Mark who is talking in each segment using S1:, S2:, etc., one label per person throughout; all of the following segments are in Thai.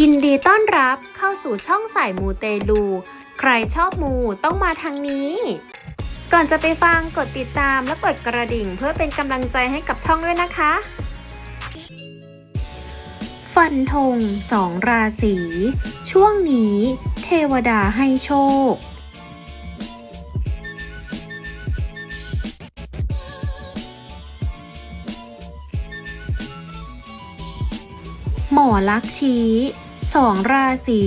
S1: ยินดีต้อนรับเข้าสู่ช่องสายมูเตลู ใครชอบมูต้องมาทางนี้ ก่อนจะไปฟังกดติดตามและกดกระดิ่งเพื่อเป็นกำลังใจให้กับช่องด้วยนะคะ ฟันธงสองราศีช่วงนี้ เทวดาให้โชค หมอลักชี้สองราศี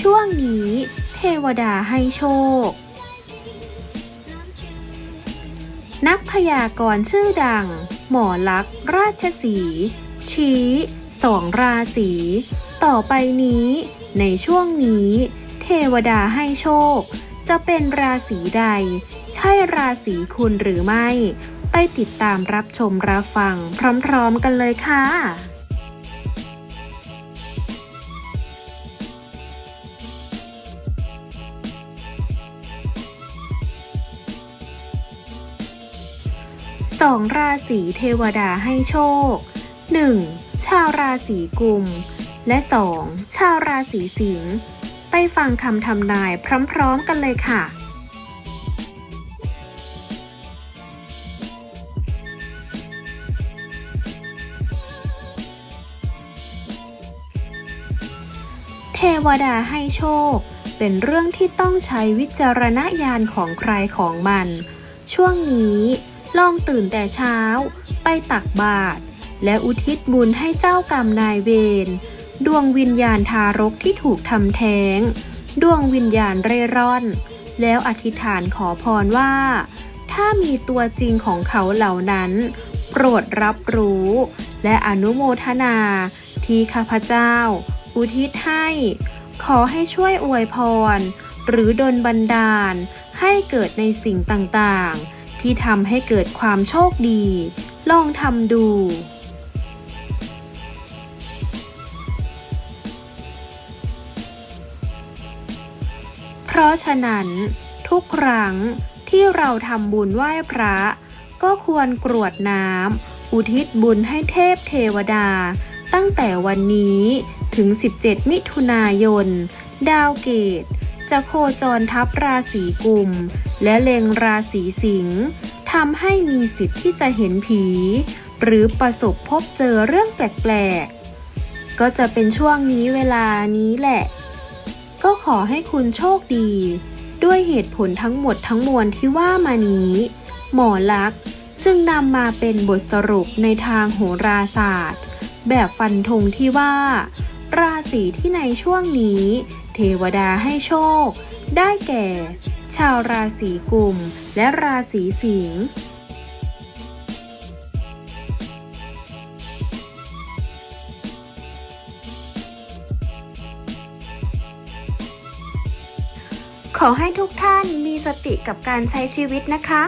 S1: ช่วงนี้เทวดาให้โชค นักพยากรณ์ชื่อดัง หมอลักษ์ราชสี ชี้สองราศีต่อไปนี้ ในช่วงนี้ เทวดาให้โชค จะเป็นราศีใด ใช่ราศีคุณหรือไม่ ไปติดตามรับชมรับฟัง พร้อมๆกันเลยค่ะ สองราศีเทวดาให้โชค 1. ชาวราศีกุม และ 2. ชาวราศีสิงห์ไปฟังคำทำนายพร้อมๆกันเลยค่ะ เทวดาให้โชค เป็นเรื่องที่ต้องใช้วิจารณญาณของใครของมัน ช่วงนี้ ลองตื่นแต่เช้า ไปตักบาตรและอุทิศบุญให้เจ้ากรรมนายเวร ดวงวิญญาณทารกที่ถูกทำแท้ง ดวงวิญญาณเร่ร่อน แล้วอธิษฐานขอพรว่า ถ้ามีตัวจริงของเขาเหล่านั้น โปรดรับรู้ และอนุโมทนา ที่ข้าพเจ้า อุทิศให้ ขอให้ช่วยอวยพร หรือดลบันดาลให้เกิดในสิ่งต่างๆ ที่ทำให้เกิดความโชคดี ลองทำดู เพราะฉะนั้น ทุกครั้งที่เราทำบุญไหว้พระ ก็ควรกรวดน้ำอุทิศบุญให้เทพเทวดา ตั้งแต่วันนี้ถึง 17 มิถุนายน ดาวเกต จะโคจรทับราศีกุม และเล็งราศีสิงห์ทำให้มีสิทธิ์ที่จะเห็นผี หรือประสบพบเจอเรื่องแปลกๆ ก็จะเป็นช่วงนี้เวลานี้แหละ ก็ขอให้คุณโชคดี ด้วยเหตุผลทั้งหมดทั้งมวลที่ว่ามานี้ หมอลักษณ์จึงนำมาเป็นบทสรุปในทางโหราศาสตร์ แบบฟันธงที่ว่า ราศีที่ในช่วงนี้ เทวดาให้โชค ได้แก่ ชาวราศีกุม และราศีสิงห์ขอให้ทุกท่านมีสติกับการใช้ชีวิตนะคะ